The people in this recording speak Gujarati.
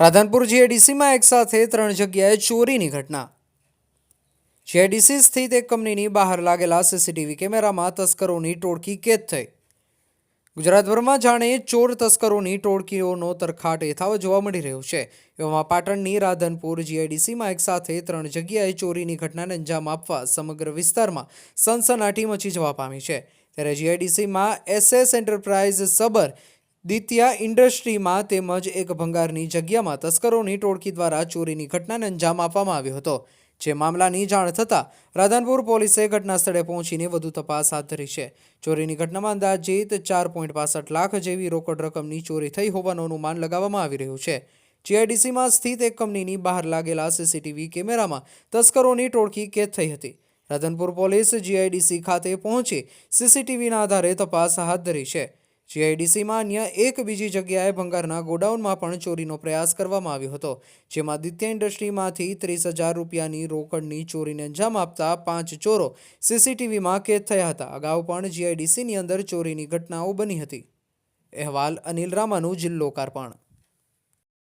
રાધનપુર જીઆઈડીસીમાં એક સાથે ત્રણ જગ્યાએ ચોરીની ઘટના. જીઆઈડીસી સ્થિત એક કંપનીની બહાર લાગેલા સીસીટીવી કેમેરામાં તસ્કરોની ટોળકી કેદ થઈ. ગુજરાતભરમાં જાણે ચોર તસ્કરોની ટોળકીઓનો તરખાટ યથાવત જોવા મળી રહ્યો છે. એવામાં પાટણની રાધનપુર જીઆઈડીસીમાં એક સાથે ત્રણ જગ્યાએ ચોરીની ઘટનાને અંજામ આપવા સમગ્ર વિસ્તારમાં સનસનાટી મચી જવા પામી છે. ત્યારે જીઆઈડીસીમાં એસએસ એન્ટરપ્રાઇઝ સબર દિત્યા ઇન્ડસ્ટ્રીમાં તેમજ એક ભંગારની જગ્યામાં તસ્કરોની ટોળકી દ્વારા ચોરીની ઘટનાને અંજામ આપવામાં આવ્યો હતો. જે મામલાની જાણ થતાં રાધનપુર પોલીસે ઘટના સ્થળે પહોંચીને વધુ તપાસ હાથ ધરી છે. ચોરીની ઘટનામાં અંદાજિત ચાર પોઈન્ટ પાસઠ લાખ જેવી રોકડ રકમની ચોરી થઈ હોવાનું અનુમાન લગાવવામાં આવી રહ્યું છે. જીઆઈડીસીમાં સ્થિત એક કંપનીની બહાર લાગેલા સીસીટીવી કેમેરામાં તસ્કરોની ટોળકી કેદ થઈ હતી. રાધનપુર પોલીસ જીઆઈડીસી ખાતે પહોંચી સીસીટીવીના આધારે તપાસ હાથ ધરી છે. જીઆઈડીસીમાં અન્ય એક બીજી જગ્યાએ ભંગારના ગોડાઉનમાં પણ ચોરીનો પ્રયાસ કરવામાં આવ્યો હતો, જેમાં દિત્યા ઇન્ડસ્ટ્રીમાંથી ત્રીસ હજાર રૂપિયાની રોકડની ચોરીને અંજામ આપતા પાંચ ચોરો સીસીટીવીમાં કેદ થયા હતા. અગાઉ પણ જીઆઈડીસીની અંદર ચોરીની ઘટનાઓ બની હતી. અહેવાલ અનિલ રામાનું, જિલ્લો કાર્પણ.